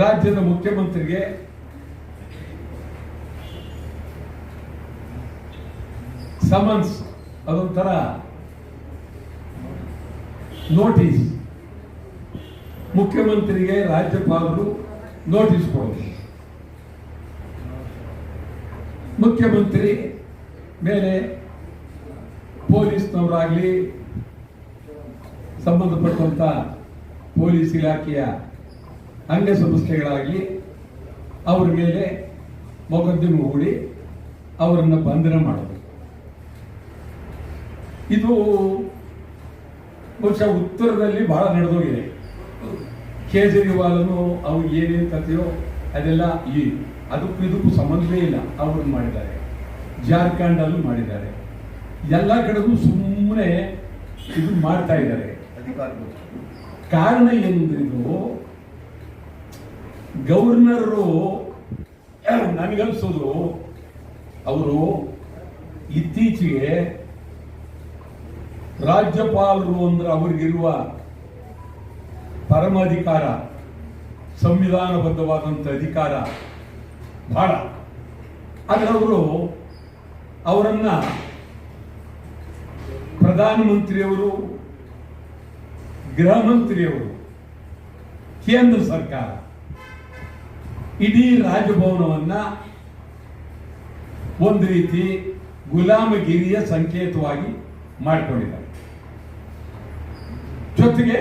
ರಾಜ್ಯದ ಮುಖ್ಯಮಂತ್ರಿಗೆ ಸಮನ್ಸ್, ಅದೊಂಥರ ನೋಟಿಸ್. ಮುಖ್ಯಮಂತ್ರಿಗೆ ರಾಜ್ಯಪಾಲರು ನೋಟಿಸ್ ಕೊಡೋದು. ಮುಖ್ಯಮಂತ್ರಿ ಮೇಲೆ ಪೊಲೀಸ್ನವರಾಗಲಿ ಸಂಬಂಧಪಟ್ಟಂಥ ಪೊಲೀಸ್ ಇಲಾಖೆಯ ಅಂಗಸಂಸ್ಥೆಗಳಾಗಲಿ ಅವರ ಮೇಲೆ ಮೊಕದ್ದಮೆ ಹೂಡಿ ಅವರನ್ನು ಬಂಧನ ಮಾಡೋದು. ಇದು ಬಹುಶಃ ಉತ್ತರದಲ್ಲಿ ಬಹಳ ನಡೆದೋಗಿದೆ. ಕೇಜ್ರಿವಾಲನು ಅವ್ರು ಏನೇನು ಕಥೆಯೋ ಅದೆಲ್ಲ ಈ ಅದಕ್ಕೂ ಇದಕ್ಕೂ ಸಂಬಂಧವೇ ಇಲ್ಲ. ಅವರು ಮಾಡಿದ್ದಾರೆ. ಜಾರ್ಖಂಡಲ್ಲೂ ಮಾಡಿದ್ದಾರೆ. ಎಲ್ಲ ಕಡೆಗೂ ಸುಮ್ಮನೆ ಇದು ಮಾಡ್ತಾ ಇದ್ದಾರೆ. ಕಾರಣ ಏನಂದ್ರೆ ಇದು ಗವರ್ನರು ನನಗನ್ಸೋದು ಅವರು ಇತ್ತೀಚೆಗೆ ರಾಜ್ಯಪಾಲರು ಅಂದ್ರೆ ಅವರಿಗಿರುವ ಪರಮಾಧಿಕಾರ ಸಂವಿಧಾನಬದ್ಧವಾದಂಥ ಅಧಿಕಾರ ಬಹಳ ಆದರೆ ಅವರು ಅವರನ್ನ ಪ್ರಧಾನಮಂತ್ರಿಯವರು ಗೃಹ ಮಂತ್ರಿಯವರು ಕೇಂದ್ರ ಸರ್ಕಾರ ಇಡೀ ರಾಜಭವನವನ್ನ ಒಂದು ರೀತಿ ಗುಲಾಮಗಿರಿಯ ಸಂಕೇತವಾಗಿ ಮಾಡಿಕೊಂಡಿದ್ದಾರೆ. ಜೊತೆಗೆ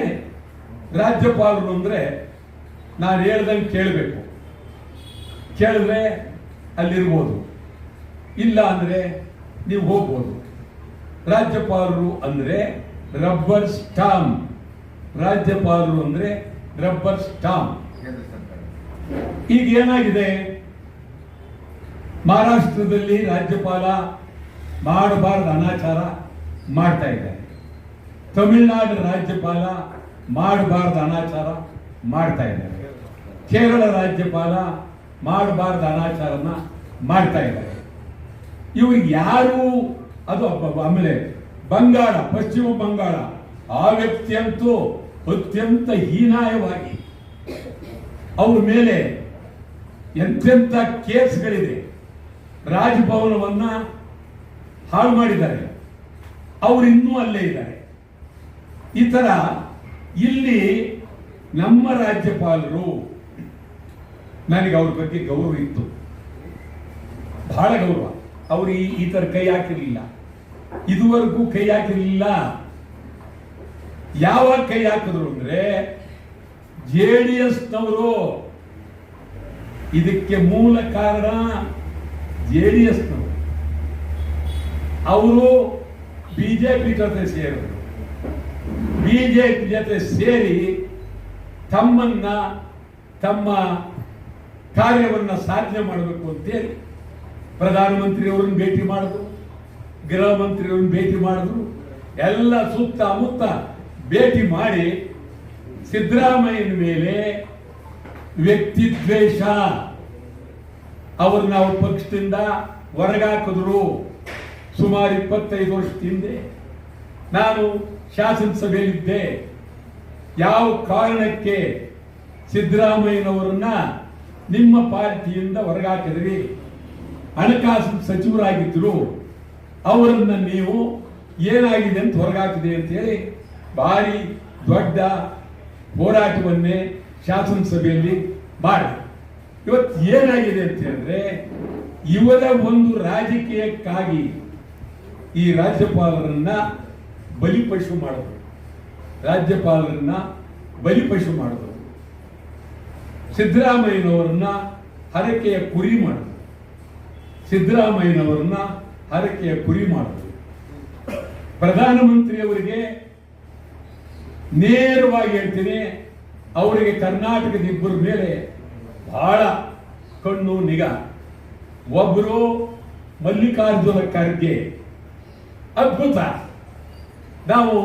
ರಾಜ್ಯಪಾಲರು ಅಂದ್ರೆ ನಾನು ಹೇಳ್ದಂಗೆ ಕೇಳಬೇಕು. ಕೇಳಿದ್ರೆ ಅಲ್ಲಿರ್ಬೋದು. ಇಲ್ಲ ಅಂದ್ರೆ ನೀವು ಹೋಗ್ಬೋದು. ರಾಜ್ಯಪಾಲರು ಅಂದ್ರೆ ರಬ್ಬರ್ ಸ್ಟಾಂಪ್ ರಾಜ್ಯಪಾಲರು ಅಂದ್ರೆ ರಬ್ಬರ್ ಸ್ಟಾಂಪ್ ಈಗ ಏನಾಗಿದೆ? ಮಹಾರಾಷ್ಟ್ರದಲ್ಲಿ ರಾಜ್ಯಪಾಲ ಮಾಡಬಾರದ ಅನಾಚಾರ ಮಾಡ್ತಾ ಇದ್ದಾರೆ. ತಮಿಳುನಾಡು ರಾಜ್ಯಪಾಲ ಮಾಡಬಾರದ ಅನಾಚಾರ ಮಾಡ್ತಾ ಇದ್ದಾರೆ. ಕೇರಳ ರಾಜ್ಯಪಾಲ ಮಾಡಬಾರದ ಅನಾಚಾರನ ಮಾಡ್ತಾ ಇದ್ದಾರೆ. ಇವು ಯಾರು? ಅದು ಆಮೇಲೆ ಬಂಗಾಳ, ಪಶ್ಚಿಮ ಬಂಗಾಳ ಆ ವ್ಯಕ್ತಿಯಂತೂ ಅತ್ಯಂತ ಹೀನಾಯವಾಗಿ ಅವ್ರ ಮೇಲೆ ಎಂತೆಂಥ ಕೇಸ್ಗಳಿದೆ. ರಾಜಭವನವನ್ನ ಹಾಳು ಮಾಡಿದ್ದಾರೆ. ಅವರು ಇನ್ನೂ ಅಲ್ಲೇ ಇದ್ದಾರೆ. ಈ ಥರ ಇಲ್ಲಿ ನಮ್ಮ ರಾಜ್ಯಪಾಲರು ನನಗೆ ಅವ್ರ ಬಗ್ಗೆ ಗೌರವ ಇತ್ತು. ಬಹಳ ಗೌರವ. ಅವರು ಈ ಈ ತರ ಕೈ ಹಾಕಿರಲಿಲ್ಲ. ಇದುವರೆಗೂ ಕೈ ಹಾಕಿರಲಿಲ್ಲ. ಯಾವಾಗ ಕೈ ಹಾಕಿದ್ರು ಅಂದ್ರೆ ಜೆ ಡಿ ಎಸ್ನವರು ಇದಕ್ಕೆ ಮೂಲ ಕಾರಣ ಜೆ ಡಿ ಎಸ್ನವರು ಅವರು ಬಿಜೆಪಿ ಜೊತೆ ಸೇರಿದ್ರು. ಬಿಜೆಪಿ ಜೊತೆ ಸೇರಿ ತಮ್ಮನ್ನ, ತಮ್ಮ ಕಾರ್ಯವನ್ನು ಸಾಧನೆ ಮಾಡಬೇಕು ಅಂತೇಳಿ ಪ್ರಧಾನಮಂತ್ರಿಯವರನ್ನು ಭೇಟಿ ಮಾಡಿದ್ರು, ಗೃಹ ಮಂತ್ರಿಯವರನ್ನು ಭೇಟಿ ಮಾಡಿದ್ರು. ಎಲ್ಲ ಸುತ್ತಮುತ್ತ ಭೇಟಿ ಮಾಡಿ ಸಿದ್ದರಾಮಯ್ಯನ ಮೇಲೆ ವ್ಯಕ್ತಿ ದ್ವೇಷ. ಅವ್ರನ್ನ ಅವ್ರ ಪಕ್ಷದಿಂದ ಹೊರಗಾಕಿದ್ರು ಸುಮಾರು ಇಪ್ಪತ್ತೈದು ವರ್ಷದ ಹಿಂದೆ. ನಾನು ಶಾಸನಸಭೆಯಲ್ಲಿದ್ದೆ. ಯಾವ ಕಾರಣಕ್ಕೆ ಸಿದ್ದರಾಮಯ್ಯನವರನ್ನ ನಿಮ್ಮ ಪಾರ್ಟಿಯಿಂದ ಹೊರಗಾಕಿದ್ರಿ? ಹಣಕಾಸು ಸಚಿವರಾಗಿದ್ದರು ಅವರನ್ನು ನೀವು ಏನಾಗಿದೆ ಅಂತ ಹೊರಗಾಕಿದೆ ಅಂತ ಹೇಳಿ, ಭಾರಿ ದೊಡ್ಡ ಹೋರಾಟವನ್ನೇ ಶಾಸನಸಭೆಯಲ್ಲಿ ಮಾಡಿ. ಇವತ್ತು ಏನಾಗಿದೆ ಅಂತ ಹೇಳಿದ್ರೆ ಇವರ ಒಂದು ರಾಜಕೀಯಕ್ಕಾಗಿ ಈ ರಾಜ್ಯಪಾಲರನ್ನ ಬಲಿಪಶು ಮಾಡಿದ್ರು. ರಾಜ್ಯಪಾಲರನ್ನ ಬಲಿಪಶು ಮಾಡಿದ್ರು. ಸಿದ್ದರಾಮಯ್ಯನವರನ್ನ ಹರಕೆಯ ಕುರಿ ಮಾಡಿದ್ರು. ಸಿದ್ದರಾಮಯ್ಯನವರನ್ನ ಹರಕೆಯ ಕುರಿ ಮಾಡಿದ್ರು. ಪ್ರಧಾನಮಂತ್ರಿಯವರಿಗೆ ನೇರವಾಗಿ ಹೇಳ್ತೀನಿ, ಅವರಿಗೆ ಕರ್ನಾಟಕದ ಇಬ್ಬರ ಮೇಲೆ ಬಹಳ ಕಣ್ಣು ನಿಗಾ. ಒಬ್ಬರು ಮಲ್ಲಿಕಾರ್ಜುನ ಖರ್ಗೆ. ಅದ್ಭುತ. ನಾವು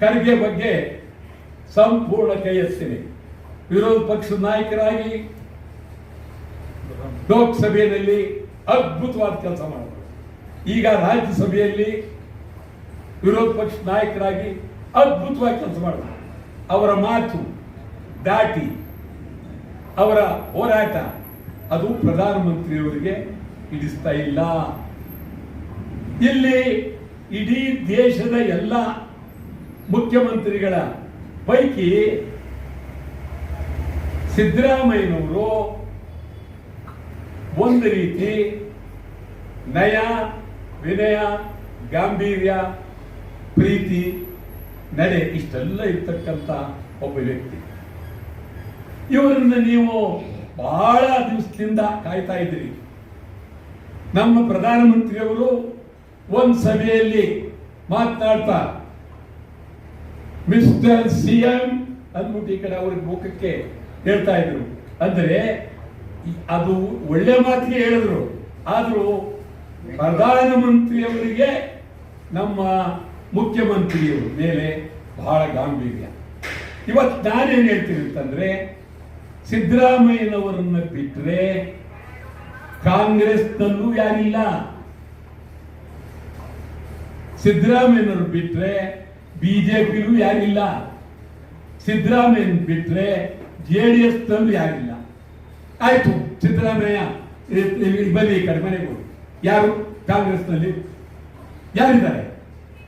ಖರ್ಗೆ ಬಗ್ಗೆ ಸಂಪೂರ್ಣ ಕೈ ವಿರೋಧ ಪಕ್ಷದ ನಾಯಕರಾಗಿ ಲೋಕಸಭೆಯಲ್ಲಿ ಅದ್ಭುತವಾದ ಕೆಲಸ ಮಾಡಿದ್ರು. ಈಗ ರಾಜ್ಯಸಭೆಯಲ್ಲಿ ವಿರೋಧ ಪಕ್ಷ ನಾಯಕರಾಗಿ ಅದ್ಭುತವಾಗಿ ಕೆಲಸ ಮಾಡಿದ್ರು ಅವರ ಮಾತು ದಾಟಿ, ಅವರ ಹೋರಾಟ, ಅದು ಪ್ರಧಾನಮಂತ್ರಿಯವರಿಗೆ ಹಿಡಿಸ್ತಾ ಇಲ್ಲ. ಇಲ್ಲಿ ಇಡೀ ದೇಶದ ಎಲ್ಲ ಮುಖ್ಯಮಂತ್ರಿಗಳ ಪೈಕಿ ಸಿದ್ದರಾಮಯ್ಯನವರು ಒಂದು ರೀತಿ ನಯ, ವಿನಯ, ಗಾಂಭೀರ್ಯ, ಪ್ರೀತಿ ನಡೆ ಇಷ್ಟೆಲ್ಲ ಇರ್ತಕ್ಕಂಥ ಒಬ್ಬ ವ್ಯಕ್ತಿ. ಇವರನ್ನ ನೀವು ಬಹಳ ದಿವಸದಿಂದ ಕಾಯ್ತಾ ಇದ್ದೀರಿ. ನಮ್ಮ ಪ್ರಧಾನಮಂತ್ರಿಯವರು ಒಂದು ಸಭೆಯಲ್ಲಿ ಮಾತನಾಡ್ತಾ ಮಿಸ್ಟರ್ ಸಿ ಎಂ ಅಂದ್ಬಿಟ್ಟು ಈ ಕಡೆ ಅವ್ರಿಗೆ ಮುಖಕ್ಕೆ ಹೇಳ್ತಾ ಇದ್ರು. ಅಂದರೆ ಅದು ಒಳ್ಳೆ ಮಾತಿಗೆ ಹೇಳಿದ್ರು. ಆದರೂ ಪ್ರಧಾನಮಂತ್ರಿಯವರಿಗೆ ನಮ್ಮ ಮುಖ್ಯಮಂತ್ರಿಯವ್ರ ಮೇಲೆ ಬಹಳ ಗಾಂಭೀರ್ಯ. ಇವತ್ತು ನಾನೇನು ಹೇಳ್ತೀನಿ ಅಂತಂದ್ರೆ, ಸಿದ್ದರಾಮಯ್ಯನವರನ್ನ ಬಿಟ್ಟರೆ ಕಾಂಗ್ರೆಸ್ನಲ್ಲೂ ಯಾರಿಲ್ಲ. ಸಿದ್ದರಾಮಯ್ಯನವರು ಬಿಟ್ಟರೆ ಬಿಜೆಪಿಲೂ ಯಾರಿಲ್ಲ. ಸಿದ್ದರಾಮಯ್ಯನ ಬಿಟ್ಟರೆ ಜೆ ಡಿ ಎಸ್ ನಲ್ಲೂ ಯಾರಿಲ್ಲ. ಆಯ್ತು, ಸಿದ್ದರಾಮಯ್ಯ ಬನ್ನಿ ಈ ಕಡೆ ಮನೆಗೆ ಹೋಗಿ. ಯಾರು ಕಾಂಗ್ರೆಸ್ನಲ್ಲಿ? ಯಾರಿದ್ದಾರೆ?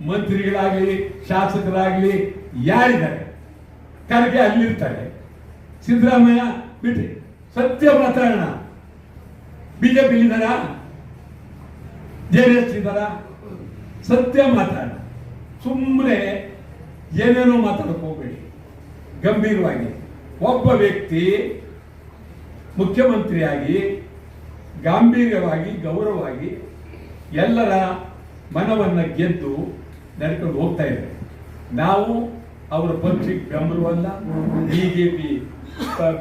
ಮಂತ್ರಿಗಳಾಗಲಿ, ಶಾಸಕರಾಗಲಿ, ಯಾರಿದ್ದಾರೆ? ಕರೆಗೆ ಅಲ್ಲಿರ್ತಾರೆ. ಸಿದ್ದರಾಮಯ್ಯ ಬಿಟ್ರಿ ಸತ್ಯ ಮಾತಾಡೋಣ ಬಿಜೆಪಿ ಇದ್ದಾರಾ? ಜೆ ಡಿ ಎಸ್ ಇದ್ದಾರಾ? ಸತ್ಯ ಮಾತಾಡೋಣ ಸುಮ್ಮನೆ ಏನೇನೋ ಮಾತಾಡಕ್ಕೆ ಹೋಗ್ಬೇಡಿ. ಗಂಭೀರವಾಗಿ. ಒಬ್ಬ ವ್ಯಕ್ತಿ ಮುಖ್ಯಮಂತ್ರಿಯಾಗಿ, ಗಾಂಭೀರ್ಯವಾಗಿ, ಗೌರವವಾಗಿ ಎಲ್ಲರ ಮನವನ್ನು ಗೆದ್ದು ನಡ್ಕೊಂಡು ಹೋಗ್ತಾ ಇದ್ದಾರೆ. ನಾವು ಅವರ ಪಕ್ಷಕ್ಕೆ ಬೆಂಬಲವಲ್ಲ ಬಿಜೆಪಿ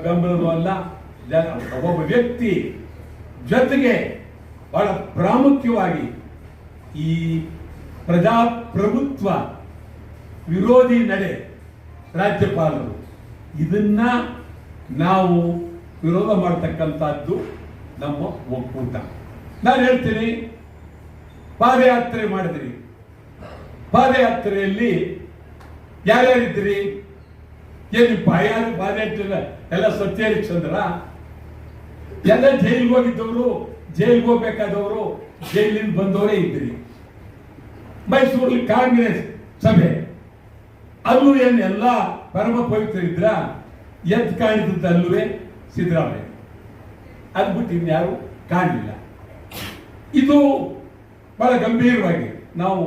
ಬೆಂಬಲವೂ ಅಲ್ಲ. ಒಬ್ಬ ವ್ಯಕ್ತಿ ಜೊತೆಗೆ ಬಹಳ ಪ್ರಾಮುಖ್ಯವಾಗಿ ಈ ಪ್ರಜಾಪ್ರಭುತ್ವ ವಿರೋಧಿ ನಡೆ ರಾಜ್ಯಪಾಲರು. ಇದನ್ನ ನಾವು ವಿರೋಧ ಮಾಡ್ತಕ್ಕಂಥದ್ದು ನಮ್ಮ ಒಕ್ಕೂಟ. ನಾನು ಹೇಳ್ತೀನಿ, ಪಾದಯಾತ್ರೆ ಮಾಡಿದ್ರಿ. ಪಾದಯಾತ್ರೆಯಲ್ಲಿ ಯಾರ್ಯಾರಿದ್ರಿ ಏನು ಬಾಯಾರು ಪಾದಯಾತ್ರೆ ಎಲ್ಲ ಸತ್ಯಹರಿಶ್ಚಂದ್ರ ಎಲ್ಲ ಜೈಲಿಗೆ ಹೋಗಿದ್ದವರು, ಜೈಲಿಗೆ ಹೋಗ್ಬೇಕಾದವರು, ಜೈಲಿಂದ ಬಂದವರೇ ಇದ್ರಿ ಮೈಸೂರಲ್ಲಿ ಕಾಂಗ್ರೆಸ್ ಸಭೆ. ಅಲ್ಲೂ ಏನು ಎಲ್ಲ ಪರಮ ಪವಿತ್ರ ಇದ್ರ? ಎದ್ದು ಕಾಣಿದ್ದದ್ದು ಅಲ್ಲೂ ಸಿದ್ದರಾಮಯ್ಯ. ಅದು ಬಿಟ್ಟು ಇನ್ಯಾರು ಕಾಣಲಿಲ್ಲ. ಇದು ಬಹಳ ಗಂಭೀರವಾಗಿ ನಾವು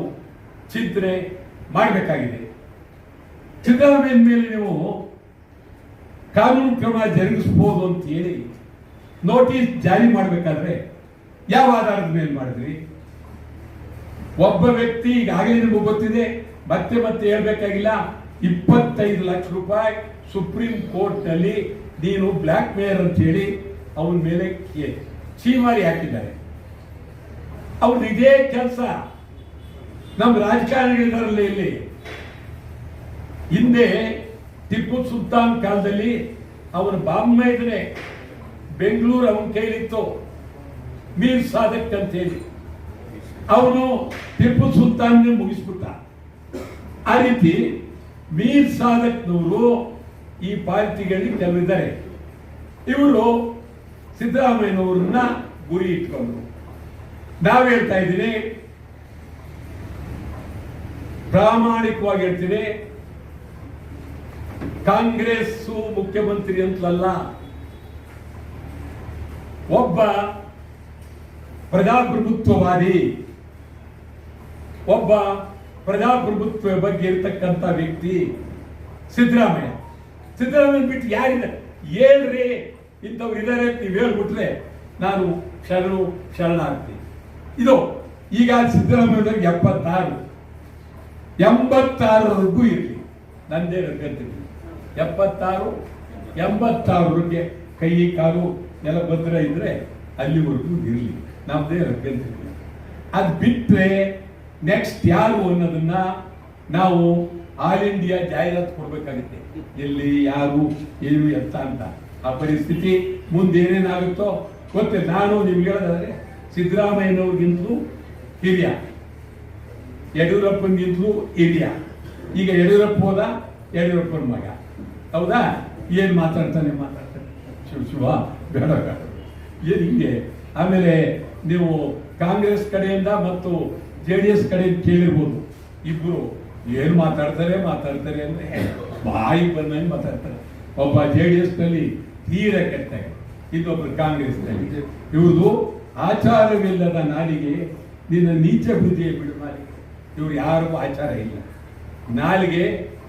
ಚಿಂತನೆ ಮಾಡಬೇಕಾಗಿದೆ. ಸಿದ್ದರಾಮಯ್ಯನ ಮೇಲೆ ನೀವು ಕಾನೂನು ಕ್ರಮ ಜರುಗಿಸಬಹುದು ಅಂತ ಹೇಳಿ ನೋಟಿಸ್ ಜಾರಿ ಮಾಡಬೇಕಾದ್ರೆ ಯಾವ ಆಧಾರದ ಮೇಲೆ ಮಾಡಿದ್ರಿ? ಒಬ್ಬ ವ್ಯಕ್ತಿ ಈಗಾಗಲೇ ನಿಮಗೆ ಗೊತ್ತಿದೆ, ಮತ್ತೆ ಮತ್ತೆ ಹೇಳಬೇಕಾಗಿಲ್ಲ, ಇಪ್ಪತ್ತೈದು ಲಕ್ಷ ರೂಪಾಯಿ ಸುಪ್ರೀಂ ಕೋರ್ಟ್ನಲ್ಲಿ ನೀನು ಬ್ಲ್ಯಾಕ್ ಮೇಯರ್ ಅಂತ ಹೇಳಿ ಅವನ ಮೇಲೆ ಚೀಮಾರಿ ಹಾಕಿದ್ದಾರೆ. ಅವ್ರು ಇದೇ ಕೆಲಸ. ನಮ್ಮ ರಾಜಕಾರಣಿಗಳಿದಾರಲ್ಲ ಇಲ್ಲಿ. ಹಿಂದೆ ಟಿಪ್ಪು ಸುಲ್ತಾನ್ ಕಾಲದಲ್ಲಿ ಅವನ ಬಾಮ್ಮ ಇದ್ರೆ ಬೆಂಗಳೂರು ಅವನ ಕೈಲಿತ್ತು. ಮೀರ್ ಸಾಧಕ್ ಅಂತ ಹೇಳಿ. ಅವನು ಟಿಪ್ಪು ಸುಲ್ತಾನ್ ಮುಗಿಸ್ಬಿಟ್ಟ. ಆ ರೀತಿ ಮೀರ್ ಸಾಧಕ್ನವರು ಈ ಪಾರ್ಟಿಗಳಲ್ಲಿ ಕೆಲವಿದ್ದಾರೆ. ಇವರು ಸಿದ್ದರಾಮಯ್ಯನವ್ರನ್ನ ಗುರಿ ಇಟ್ಕೊಂಡ್ರು. ನಾವು ಹೇಳ್ತಾ ಇದ್ದೀನಿ ಪ್ರಾಮಾಣಿಕವಾಗಿ ಹೇಳ್ತೀನಿ. ಕಾಂಗ್ರೆಸ್ ಮುಖ್ಯಮಂತ್ರಿ ಅಂತಲಲ್ಲ, ಒಬ್ಬ ಪ್ರಜಾಪ್ರಭುತ್ವವಾದಿ, ಒಬ್ಬ ಪ್ರಜಾಪ್ರಭುತ್ವ ಬಗ್ಗೆ ಇರತಕ್ಕಂತ ವ್ಯಕ್ತಿ ಸಿದ್ದರಾಮಯ್ಯ. ಸಿದ್ದರಾಮಯ್ಯ ಬಿಟ್ಟು ಯಾರಿದ್ದಾರೆ? ಹೇಳ್ರಿ, ಇಂಥವ್ರು ಇದಾರೆ ಅಂತ ನೀವು ಹೇಳ್ಬಿಟ್ರೆ ನಾನು ಶರಣು ಶರಣಾರ್ಥಿ ಇದು, ಈಗ ಸಿದ್ದರಾಮಯ್ಯ ಎಪ್ಪತ್ತಾರು. ಎಂಬತ್ತಾರವರೆಗೂ ಇರಲಿ. ನಂದೇ ಗಂಟೆ ಎಪ್ಪತ್ತಾರು ಎಂಬತ್ತಾರವರೆಗೆ ಕೈ, ಕಾಲು ಎಲ್ಲ ಭದ್ರ ಇದ್ರೆ ಅಲ್ಲಿವರೆಗೂ ಇರಲಿ. ನಮ್ಮದೇ ಗಂಟೆ ಅದು ಬಿಟ್ಟರೆ ನೆಕ್ಸ್ಟ್ ಯಾರು ಅನ್ನೋದನ್ನ ನಾವು ಆಲ್ ಇಂಡಿಯಾ ಜಾಹೀರಾತು ಕೊಡ್ಬೇಕಾಗುತ್ತೆ. ಎಲ್ಲಿ, ಯಾರು, ಏನು ಎತ್ತ ಅಂತ. ಆ ಪರಿಸ್ಥಿತಿ ಮುಂದೆ ಏನೇನಾಗುತ್ತೋ ಗೊತ್ತಿಲ್ಲ ನಾನು ನಿಮ್ಗೆ ಹೇಳೋದಾದ್ರೆ ಸಿದ್ದರಾಮಯ್ಯನವ್ರಿಗಿಂತಲೂ ಹಿರಿಯ. ಯಡಿಯೂರಪ್ಪನಿಗಿಂತಲೂ ಹಿರಿಯ ಈಗ ಯಡಿಯೂರಪ್ಪ ಹೋದ, ಯಡಿಯೂರಪ್ಪನ ಮಗ. ಹೌದಾ? ಏನು ಮಾತಾಡ್ತಾನೆ ಮಾತಾಡ್ತಾನೆ? ಶಿವ ಶಿವ, ಬೇಡ ಬೇಡ. ಹಿಂಗೆ? ಆಮೇಲೆ ನೀವು ಕಾಂಗ್ರೆಸ್ ಕಡೆಯಿಂದ ಮತ್ತು ಜೆ ಡಿ ಎಸ್ ಕಡೆಯಿಂದ ಕೇಳಿರ್ಬೋದು. ಇಬ್ಬರು ಏನು ಮಾತಾಡ್ತಾರೆ ಮಾತಾಡ್ತಾರೆ ಅಂದ್ರೆ ಬಾಯಿ ಬಂದಂಗೆ ಮಾತಾಡ್ತಾರೆ. ಒಬ್ಬ ಜೆ ಡಿ ಎಸ್ನಲ್ಲಿ ತೀರ ಕೆಟ್ಟಾಗ, ಇನ್ನೊಬ್ರು ಕಾಂಗ್ರೆಸ್ನಲ್ಲಿ ಇವ್ರದು ಆಚಾರವಿಲ್ಲದ ನಾಡಿಗೆ ನಿನ್ನ ನೀಚ ಬುದ್ಧಿಯ ಬಿಡು ನಾಲಿಗೆ ಇವ್ರು ಯಾರಿಗೂ ಆಚಾರ ಇಲ್ಲ. ನಾಲಿಗೆ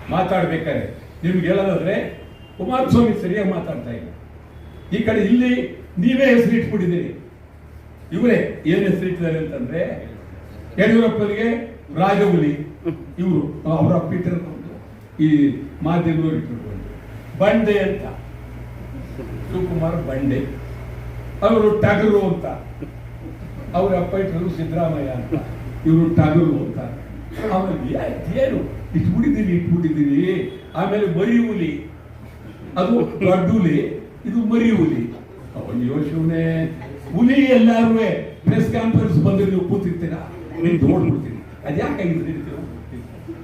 ಮಾತಾಡ್ಬೇಕಾದ್ರೆ ನಿಮ್ಗೆ ಹೇಳೋದಾದ್ರೆ, ಕುಮಾರಸ್ವಾಮಿ ಸರಿಯಾಗಿ ಮಾತಾಡ್ತಾ ಇಲ್ಲ. ಈ ಕಡೆ ಇಲ್ಲಿ ನೀವೇ ಹೆಸರಿಟ್ಬಿಟ್ಟಿದ್ದೀರಿ ಇವರೇ ಏನ್ ಹೆಸರಿಟ್ಟಿದ್ದಾರೆ ಅಂತಂದ್ರೆ, ಯಡಿಯೂರಪ್ಪನಿಗೆ ರಾಜಹುಲಿ ಇವರು ಅವರ ಪೀಟರ್ ಈ ಮಾಧ್ಯಮದವರು ಇಟ್ಟಿರ್ಬೋದು ಬಂಡೆ ಅಂತ. ಶಿವಕುಮಾರ್ ಬಂಡೆ. ಅವರು ಟಗರು ಅಂತ. ಅವ್ರ ಅಪ್ಪ ಇಟ್ಟರು ಸಿದ್ದರಾಮಯ್ಯ ಅಂತ. ಇವರು ಟಗರು ಅಂತ. ಆಮೇಲೆ ಏನು? ಇಟ್ಟು ಬಿಟ್ಟಿದ್ದೀನಿ ಆಮೇಲೆ ಮರಿ ಹುಲಿ. ಅದು ದೊಡ್ಡ ಹುಲಿ, ಇದು ಮರಿ ಹುಲಿ. ಅವನು ಶಿವನೇ ಹುಲಿ ಎಲ್ಲಾರು ಪ್ರೆಸ್ ಕಾನ್ಫರೆನ್ಸ್ ಬಂದ್ರೆ ನೀವು ಕೂತಿರ್ತೀರಾ? ನೀವು ನೋಡ್ಬಿಡ್ತೀರಿ ಅದ್ಯಾಕೆ ಆಗಿರ್ತೀರಿ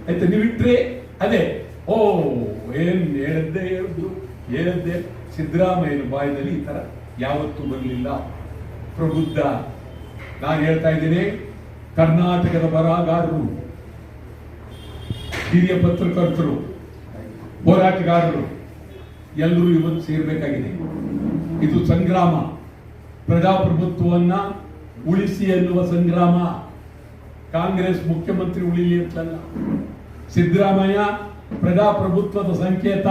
ಆಯ್ತಾ, ನೀವು ಇಟ್ರೆ, ಅದೇ, ಓ, ಏನ್ ಹೇಳದ್ದೆ ಹೇಳುದು ಹೇಳದ್ದೆ ಸಿದ್ದರಾಮಯ್ಯನ ಬಾಯದಲ್ಲಿ ಈ ತರ ಯಾವತ್ತೂ ಬರಲಿಲ್ಲ. ಪ್ರಬುದ್ಧ. ನಾನು ಹೇಳ್ತಾ ಇದ್ದೀನಿ ಕರ್ನಾಟಕದ ಬರಹಗಾರರು, ಹಿರಿಯ ಪತ್ರಕರ್ತರು, ಹೋರಾಟಗಾರರು, ಎಲ್ಲರೂ ಇವತ್ತು ಸೇರಬೇಕಾಗಿದೆ. ಇದು ಸಂಗ್ರಾಮ. ಪ್ರಜಾಪ್ರಭುತ್ವವನ್ನ ಉಳಿಸಿ ಎನ್ನುವ ಸಂಗ್ರಾಮ. ಕಾಂಗ್ರೆಸ್ ಮುಖ್ಯಮಂತ್ರಿ ಉಳಿಲಿ ಅಂತಲ್ಲ. ಸಿದ್ದರಾಮಯ್ಯ ಪ್ರಜಾಪ್ರಭುತ್ವದ ಸಂಕೇತ.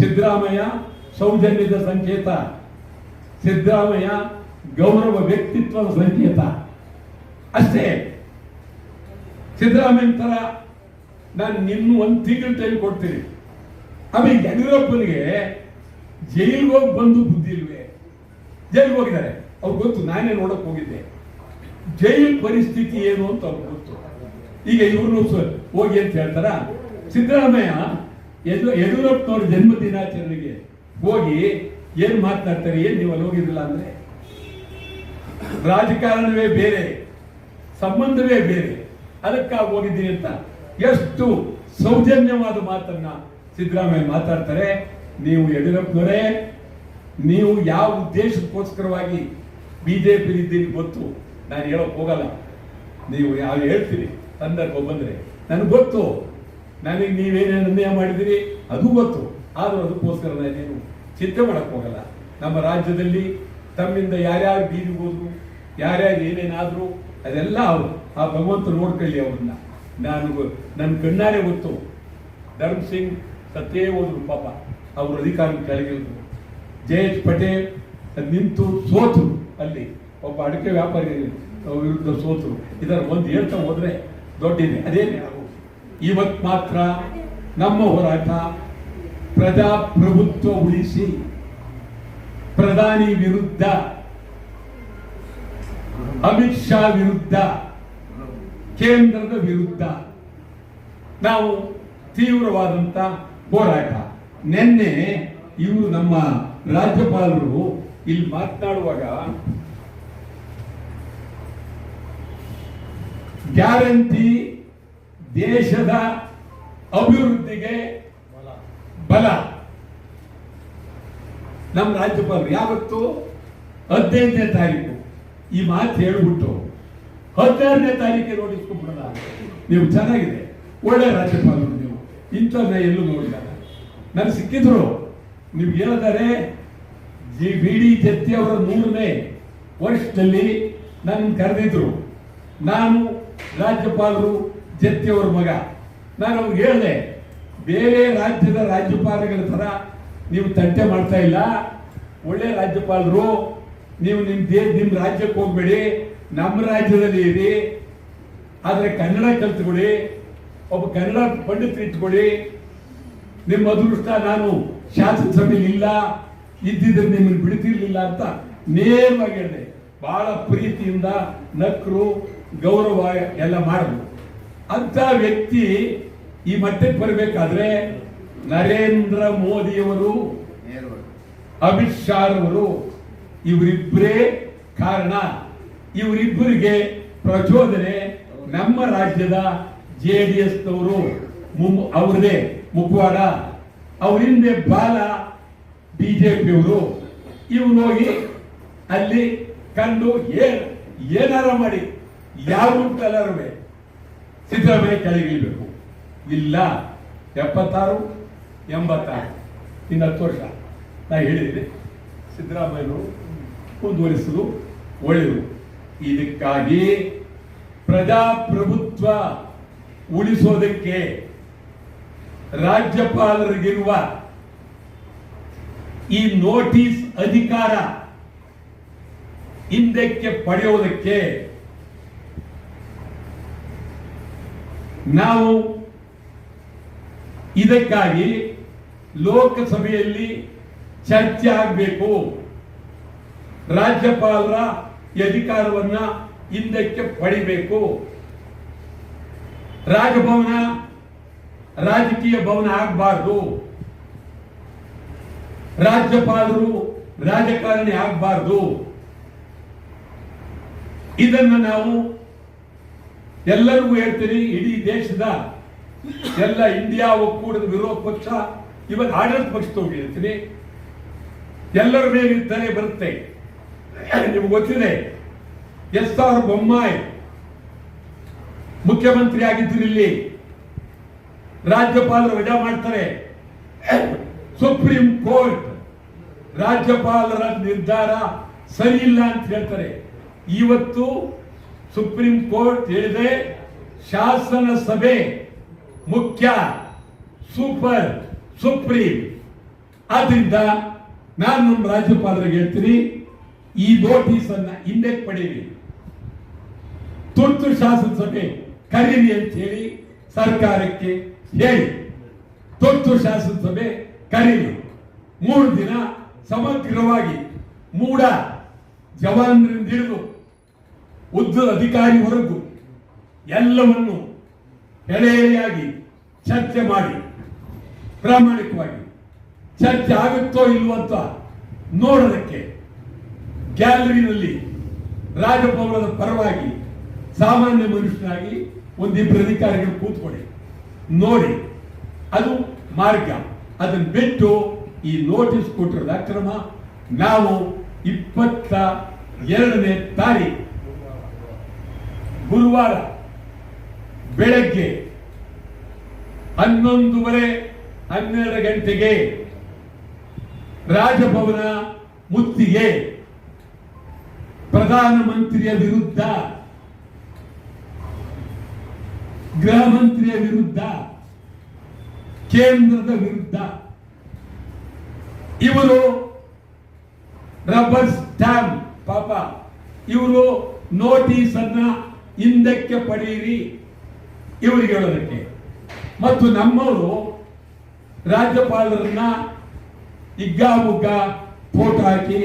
ಸಿದ್ದರಾಮಯ್ಯ ಸೌಜನ್ಯದ ಸಂಕೇತ. ಸಿದ್ದರಾಮಯ್ಯ ಗೌರವ ವ್ಯಕ್ತಿತ್ವದ ಸಂಕೇತ. ಅಷ್ಟೇ. ಸಿದ್ದರಾಮಯ್ಯ ತರ ನಾನು ನಿನ್ನ ಒಂದು ತಿಂಗಳು ಟೈಮ್ ಕೊಡ್ತೀನಿ. ಆಮೇಲೆ ಯಡಿಯೂರಪ್ಪನಿಗೆ ಜೈಲ್ಗೆ ಹೋಗಿ ಬಂದು ಬುದ್ಧಿ ಇಲ್ವೆ? ಜೈಲ್ಗೆ ಹೋಗಿದ್ದಾರೆ. ಅವ್ರು ಗೊತ್ತು, ನಾನೇ ನೋಡಕ್ ಹೋಗಿದ್ದೆ. ಜೈಲ್ ಪರಿಸ್ಥಿತಿ ಏನು ಅಂತ ಅವ್ರಿಗೆ ಗೊತ್ತು. ಈಗ ಇವ್ರನ್ನು ಹೋಗಿ ಅಂತ ಹೇಳ್ತಾರ? ಸಿದ್ದರಾಮಯ್ಯ ಯಡಿಯೂರಪ್ಪನವ್ರ ಜನ್ಮ ದಿನಾಚರಣೆಗೆ ಹೋಗಿ ಏನ್ ಮಾತನಾಡ್ತಾರೆ? ಏನ್ ನೀವು ಅಲ್ಲಿ ಹೋಗಿದ್ದಿಲ್ಲ ಅಂದ್ರೆ? ರಾಜಕಾರಣವೇ ಬೇರೆ. ಸಂಬಂಧವೇ ಬೇರೆ. ಅದಕ್ಕಾಗಿ ಹೋಗಿದ್ದೀನಿ ಅಂತ ಎಷ್ಟು ಸೌಜನ್ಯವಾದ ಮಾತನ್ನ ಸಿದ್ದರಾಮಯ್ಯ ಮಾತಾಡ್ತಾರೆ. ನೀವು ಯಡಿಯೂರಪ್ಪನವರೇ, ನೀವು ಯಾವ ಉದ್ದೇಶಕ್ಕೋಸ್ಕರವಾಗಿ ಬಿಜೆಪಿ ಇದ್ದೀರಿ ಗೊತ್ತು. ನಾನು ಹೇಳೋಕೆ ಹೋಗಲ್ಲ. ನೀವು ಯಾವ ಹೇಳ್ತೀರಿ? ಸಂದರ್ಭ ಬಂದರೆ ನನಗೆ ಗೊತ್ತು. ನನಗೆ ನೀವೇನೇನು ಅನ್ಯಾಯ ಮಾಡಿದಿರಿ ಅದು ಗೊತ್ತು. ಆದರೂ ಅದಕ್ಕೋಸ್ಕರ ನಾನೇನು ಚಿಂತೆ ಮಾಡಕ್ ಹೋಗಲ್ಲ. ನಮ್ಮ ರಾಜ್ಯದಲ್ಲಿ ತಮ್ಮಿಂದ ಯಾರ್ಯಾರು ಬೀದಿಗೆ ಹೋದ್ರು, ಯಾರ್ಯಾರು ಏನೇನಾದ್ರು ಅದೆಲ್ಲ ಅವರು. ಆ ಭಗವಂತ ನೋಡ್ಕೊಳ್ಳಿ ಅವ್ರನ್ನ. ನಾನು ನನ್ನ ಕಣ್ಣಾರೆ ಗೊತ್ತು. ಧರ್ಮ್ ಸಿಂಗ್ ಸತ್ತೇ ಹೋದ್ರು ಪಾಪ. ಅವರು ಅಧಿಕಾರ ಕೆಳಗಿಳಿದ್ರು ಜಯೇಶ್ ಪಟೇಲ್ ನಿಂತು ಸೋತು ಅಲ್ಲಿ. ಒಬ್ಬ ಅಡಿಕೆ ವ್ಯಾಪಾರಿ ವಿರುದ್ಧ ಸೋತರು ಇದರ ಒಂದು ಹೇಳ್ತಾ ಹೋದ್ರೆ ದೊಡ್ಡಿದೆ. ಅದೇನೇ ಇವತ್ತು ಮಾತ್ರ ನಮ್ಮ ಹೋರಾಟ ಪ್ರಜಾಪ್ರಭುತ್ವ ಉಳಿಸಿ ಪ್ರಧಾನಿ ವಿರುದ್ಧ ಅಮಿತ್ ಶಾ ವಿರುದ್ಧ, ಕೇಂದ್ರದ ವಿರುದ್ಧ ನಾವು ತೀವ್ರವಾದಂತ ಹೋರಾಟ. ನಿನ್ನೆ ಇವರು ನಮ್ಮ ರಾಜ್ಯಪಾಲರು ಇಲ್ಲಿ ಮಾತನಾಡುವಾಗ, ಗ್ಯಾರಂಟಿ ದೇಶದ ಅಭಿವೃದ್ಧಿಗೆ ಬಲ. ನಮ್ಮ ರಾಜ್ಯಪಾಲರು ಯಾವತ್ತು ಹದಿನೈದನೇ ತಾರೀಕು ಈ ಮಾತು ಹೇಳ್ಬಿಟ್ಟು ಹದಿನಾರನೇ ತಾರೀಕಿಗೆ ನೋಡಿಸ್ಕೊಂಡ್ಬಿಡಲ್ಲ ನೀವು ಚೆನ್ನಾಗಿದೆ. ಒಳ್ಳೆ ರಾಜ್ಯಪಾಲರು ನೀವು. ಇಂಥವ್ರನ್ನ ಎಲ್ಲೂ ನೋಡಿಲ್ಲ. ನನಗೆ ಸಿಕ್ಕಿದ್ರು. ನಿಮ್ಗೆ ಹೇಳಿದ್ದಾರೆ ಜಿ ಬಿ ಡಿ ಜತ್ತಿ ಅವರ ಮೂರನೇ ವರ್ಷದಲ್ಲಿ ನನ್ನ ಕರೆದಿದ್ರು. ನಾನು ರಾಜ್ಯಪಾಲರು, ಜತ್ತಿ ಅವರ ಮಗ. ನಾನು ಅವ್ರಿಗೆ ಹೇಳಿದೆ, ಬೇರೆ ರಾಜ್ಯದ ರಾಜ್ಯಪಾಲಗಳ ಥರ ನೀವು ತಟ್ಟೆ ಮಾಡ್ತಾ ಇಲ್ಲ. ಒಳ್ಳೆ ರಾಜ್ಯಪಾಲರು ನೀವು ನಿಮ್ ದೇಶ ನಿಮ್ ರಾಜ್ಯಕ್ಕೆ ಹೋಗ್ಬೇಡಿ ನಮ್ಮ ರಾಜ್ಯದಲ್ಲಿ ಇರಿ. ಆದ್ರೆ ಕನ್ನಡ ಕಲ್ತ್ಕೊಳ್ಳಿ ಒಬ್ಬ ಕನ್ನಡ ಪಂಡಿತ ಇಟ್ಕೊಳ್ಳಿ. ನಿಮ್ಮ ಅದೃಷ್ಟ ನಾನು ಶಾಸನಸಭೆಯಲ್ಲಿ ಇಲ್ಲ ಇದ್ದಿದ್ರೆ ನಿಮ್ಮನ್ನು ಬಿಡ್ತಿರ್ಲಿಲ್ಲ ಅಂತ ನೇರವಾಗಿ ಹೇಳಿದೆ. ಬಹಳ ಪ್ರೀತಿಯಿಂದ ನಕ್ರು ಗೌರವ ಎಲ್ಲ ಮಾಡಿದ್ರು ಅಂತ ವ್ಯಕ್ತಿ ಈ ಮಟ್ಟಕ್ಕೆ ಬರಬೇಕಾದ್ರೆ ನರೇಂದ್ರ ಮೋದಿಯವರು ಅಮಿತ್ ಶಾ ಅವರು ಇವರಿಬ್ಬರೇ ಕಾರಣ. ಇವರಿಬ್ಬರಿಗೆ ಪ್ರಚೋದನೆ ನಮ್ಮ ರಾಜ್ಯದ ಜೆ ಡಿ ಎಸ್ನವರು. ಅವ್ರದೇ ಮುಖವಾಡ ಅವ್ರ ಹಿಂದೆ ಬಾಲ ಬಿಜೆಪಿಯವರು ಹೋಗಿ ಅಲ್ಲಿ ಕಂಡು, ಏನ್, ಏನಾರ ಮಾಡಿ. ಯಾವ ಕಲರ್ವೆ? ಸಿದ್ದರಾಮಯ್ಯ ಕೆಳಗಿಳಿಬೇಕು ಇಲ್ಲ, ಎಪ್ಪತ್ತಾರು, ಎಂಬತ್ತಾರು. ಇನ್ನು ಹತ್ತು ವರ್ಷ. ನಾ ಹೇಳಿದ್ದೀನಿ. ಸಿದ್ದರಾಮಯ್ಯರು ಮುಂದುವರಿಸುವುದು ಒಳ್ಳೆಯದು. ಇದಕ್ಕಾಗಿ ಪ್ರಜಾಪ್ರಭುತ್ವ ಉಳಿಸೋದಕ್ಕೆ ರಾಜ್ಯಪಾಲರಿಗಿರುವ ಈ ನೋಟಿಸ್ ಅಧಿಕಾರ ಹಿಂದಕ್ಕೆ ಪಡೆಯೋದಕ್ಕೆ ನಾವು ಇದಕ್ಕಾಗಿ ಲೋಕಸಭೆಯಲ್ಲಿ ಚರ್ಚೆ ಆಗಬೇಕು. ರಾಜ್ಯಪಾಲರ ಅಧಿಕಾರವನ್ನ ಹಿಂದಕ್ಕೆ ಪಡಿಬೇಕು. ರಾಜಭವನ ರಾಜಕೀಯ ಭವನ ಆಗಬಾರದು. ರಾಜ್ಯಪಾಲರು ರಾಜಕಾರಣಿ ಆಗಬಾರ್ದು. ಇದನ್ನು ನಾವು ಎಲ್ಲರಿಗೂ ಹೇಳ್ತೀನಿ, ಇಡೀ ದೇಶದ ಎಲ್ಲ ಇಂಡಿಯಾ ಒಕ್ಕೂಟದ ವಿರೋಧ ಪಕ್ಷ, ಇವತ್ತು ಆಡಳಿತ ಪಕ್ಷ ಹೇಳ್ತೀನಿ. ಎಲ್ಲರ ಮೇಲೆ ತಲೆ ಬರುತ್ತೆ. ನಿಮ್ಗೆ ಗೊತ್ತಿದೆ ಎಸ್ ಆರ್ ಬೊಮ್ಮಾಯಿ ಮುಖ್ಯಮಂತ್ರಿ ಆಗಿದ್ದರು ಇಲ್ಲಿ. ರಾಜ್ಯಪಾಲರು ವಜಾ ಮಾಡ್ತಾರೆ. ಸುಪ್ರೀಂ ಕೋರ್ಟ್ ರಾಜ್ಯಪಾಲರ ನಿರ್ಧಾರ ಸರಿ ಇಲ್ಲ ಅಂತ ಹೇಳ್ತಾರೆ. ಇವತ್ತು ಸುಪ್ರೀಂ ಕೋರ್ಟ್ ಹೇಳಿದೆ ಶಾಸನ ಸಭೆ ಮುಖ್ಯ, ಸೂಪರ್, ಸುಪ್ರೀಂ. ಆದ್ರಿಂದ ನಾನು ನಮ್ಮ ರಾಜ್ಯಪಾಲರಿಗೆ ಹೇಳ್ತೀನಿ ಈ ನೋಟಿಸ್ ಅನ್ನ ಹಿಂದೆ ಪಡೀರಿ. ತುರ್ತು ಶಾಸನಸಭೆ ಕರೀರಿ ಅಂತ ಹೇಳಿ ಸರ್ಕಾರಕ್ಕೆ ಹೇಳಿ. ತುರ್ತು ಶಾಸನಸಭೆ ಕರೀರಿ. ಮೂರು ದಿನ ಸಮಗ್ರವಾಗಿ ಮೂಡ ಜವಾನರಿಂದ ಹಿಡಿದು ಉದ್ದದ ಅಧಿಕಾರಿವರೆಗೂ ಎಲ್ಲವನ್ನು ಎಳೆಯಾಗಿ ಚರ್ಚೆ ಮಾಡಿ. ಪ್ರಾಮಾಣಿಕವಾಗಿ ಚರ್ಚೆ ಆಗುತ್ತೋ ಇಲ್ವೋ ಅಂತ ನೋಡೋದಕ್ಕೆ ಗ್ಯಾಲರಿನಲ್ಲಿ ರಾಜಭವನದ ಪರವಾಗಿ ಸಾಮಾನ್ಯ ಮನುಷ್ಯನಾಗಿ ಒಂದಿಬ್ಬರು ಅಧಿಕಾರಿಗಳು ಕೂತ್ಕೊಳ್ಳಿ. ನೋಡಿ, ಅದು ಮಾರ್ಗ. ಅದನ್ನು ಬಿಟ್ಟು ಈ ನೋಟಿಸ್ ಕೊಟ್ಟಿರೋದ ಅಕ್ರಮ. ನಾವು ಇಪ್ಪತ್ತ ಎರಡನೇ ತಾರೀಕು ಗುರುವಾರ ಬೆಳಗ್ಗೆ ಹನ್ನೊಂದುವರೆ ಹನ್ನೆರಡು ಗಂಟೆಗೆ ರಾಜಭವನ ಮುತ್ತಿಗೆ ಪ್ರಧಾನಮಂತ್ರಿಯ ವಿರುದ್ಧ, ಗೃಹ ಮಂತ್ರಿಯ ವಿರುದ್ಧ, ಕೇಂದ್ರದ ವಿರುದ್ಧ ಇವರು ರಬ್ಬರ್ ಸ್ಟ್ಯಾಂಪ್ ಪಾಪ ಇವರು ನೋಟಿಸ್ ಅನ್ನ ಹಿಂದಕ್ಕೆ ಪಡೆಯಿರಿ ಇವರಿಗೆ ಹೇಳೋದಕ್ಕೆ. ಮತ್ತು ನಮ್ಮವರು ರಾಜ್ಯಪಾಲರನ್ನ ಇಗ್ಗಾಮುಗ್ಗ ಫೋಟೋ ಹಾಕಿ,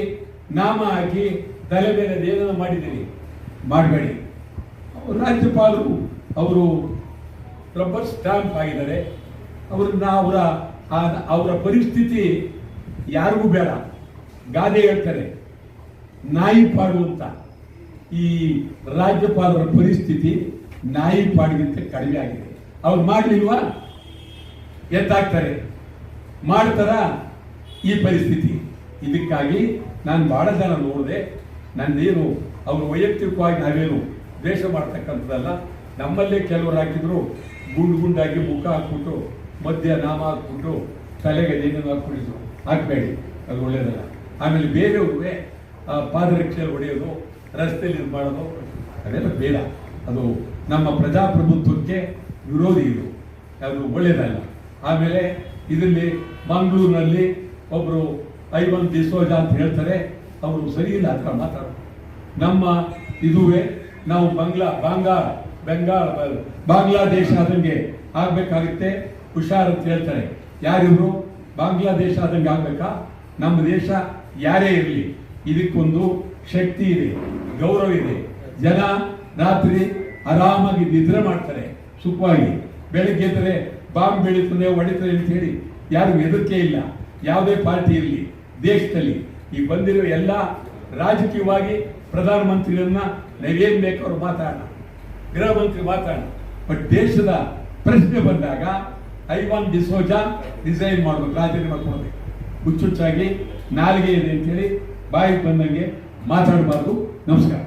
ನಾಮ ಹಾಕಿ ತಲೆ ಮೇಲೆ ಏನೋ ಮಾಡಿದ್ದೀರಿ? ಮಾಡಬೇಡಿ. ರಾಜ್ಯಪಾಲರು, ಅವರು ರಬ್ಬರ್ ಸ್ಟ್ಯಾಂಪ್ ಆಗಿದ್ದಾರೆ. ಅವ್ರನ್ನ ಅವರ ಅವರ ಪರಿಸ್ಥಿತಿ ಯಾರಿಗೂ ಬೇಡ. ಗಾದೆ ಹೇಳ್ತಾರೆ, ನಾಯಿ ಪಾಡು ಅಂತ. ಈ ರಾಜ್ಯಪಾಲರ ಪರಿಸ್ಥಿತಿ ನಾಯಿ ಪಾಡಿಗಿಂತ ಕಡಿಮೆ ಆಗಿದೆ. ಅವ್ರು ಮಾಡಲಿಲ್ವಾ? ಎತ್ತಾಗ್ತಾರೆ ಮಾಡ್ತಾರ? ಈ ಪರಿಸ್ಥಿತಿ. ಇದಕ್ಕಾಗಿ ನಾನು ಬಹಳ ಜನ ನೋಡಿದೆ. ನಂದೇನು ಅವರು ವೈಯಕ್ತಿಕವಾಗಿ ನಾವೇನು ದ್ವೇಷ ಮಾಡ್ತಕ್ಕಂಥದ್ದಲ್ಲ, ನಮ್ಮಲ್ಲೇ ಕೆಲವರು ಹಾಕಿದ್ರು ಗುಂಡು ಗುಂಡಾಗಿ ಮುಖ ಹಾಕ್ಬಿಟ್ಟು ಮಧ್ಯ ನಾಮ ಹಾಕ್ಬಿಟ್ಟು, ತಲೆಗೆ ಏನೇನು ಹಾಕ್ಬಿಟ್ಟಿದ್ರು. ಹಾಕಬೇಡಿ, ಅದು ಒಳ್ಳೇದಲ್ಲ. ಆಮೇಲೆ ಬೇರೆಯವ್ರಿಗೆ ಪಾದರಕ್ಷೆ ಹೊಡೆಯೋದು ರಸ್ತೆಯಲ್ಲಿ ಇದು ಮಾಡೋದು, ಅದೆಲ್ಲ ಬೇಡ. ಅದು ನಮ್ಮ ಪ್ರಜಾಪ್ರಭುತ್ವಕ್ಕೆ ವಿರೋಧಿ ಇದು. ಅದು ಒಳ್ಳೇದಲ್ಲ. ಆಮೇಲೆ ಇದರಲ್ಲಿ ಮಂಗಳೂರಿನಲ್ಲಿ ಒಬ್ಬರು ಐವನ್ ದಿಸೋಜಾ ಅಂತ ಹೇಳ್ತಾರೆ. ಅವರು ಸರಿ ಇಲ್ಲ ಹತ್ರ ಮಾತಾಡೋದು ನಮ್ಮ ಇದುವೇ ನಾವು ಬಂಗ್ಲಾ, ಬಾಂಗಾ ಬೆಂಗಾಲ್ ಬಾಂಗ್ಲಾದೇಶ ಆದಂಗೆ ಆಗ್ಬೇಕಾಗುತ್ತೆ. ಹುಷಾರ್ ಅಂತ ಹೇಳ್ತಾರೆ. ಯಾರಿವ್ರು ಬಾಂಗ್ಲಾದೇಶ ಆದಂಗೆ ಆಗ್ಬೇಕಾ? ನಮ್ಮ ದೇಶ ಯಾರೇ ಇರಲಿ, ಇದಕ್ಕೊಂದು ಶಕ್ತಿ ಇದೆ, ಗೌರವ ಇದೆ. ಜನ ರಾತ್ರಿ ಆರಾಮಾಗಿ ನಿದ್ರೆ ಮಾಡ್ತಾರೆ, ಸುಖವಾಗಿ. ಬೆಳಗ್ಗೆ ಎದ್ದರೆ ಬಾಂಬ್ ಬೆಳೀತದೆ ಹೊಡಿತದೆ ಅಂತ ಹೇಳಿ ಯಾರಿಗೂ ಹೆದರಿಕೆ ಇಲ್ಲ. ಯಾವುದೇ ಪಾರ್ಟಿ ಇರಲಿ, ದೇಶದಲ್ಲಿ ಈಗ ಬಂದಿರೋ ಎಲ್ಲ ರಾಜಕೀಯವಾಗಿ ಪ್ರಧಾನಮಂತ್ರಿಗಳನ್ನ ನಾವೇನ್ ಬೇಕು ಅವ್ರು ಮಾತಾಡೋಣ. ಗೃಹ ಮಂತ್ರಿ ಮಾತಾಡೋಣ. ಬಟ್ ದೇಶದ ಪ್ರಶ್ನೆ ಬಂದಾಗ ಐವಾನ್ ಡಿಸೋಜಾ ರಿಸೈನ್ ಮಾಡಬೇಕು, ರಾಜೀನಾಮೆ ಕೊಡಬೇಕು ಹುಚ್ಚುಚ್ಚಾಗಿ ನಾಲಿಗೆ ಇದೆ ಅಂತೇಳಿ ಬಾಯಿಗೆ ಬಂದಂಗೆ ಮಾತಾಡಬಾರ್ದು. ನಮಸ್ಕಾರ.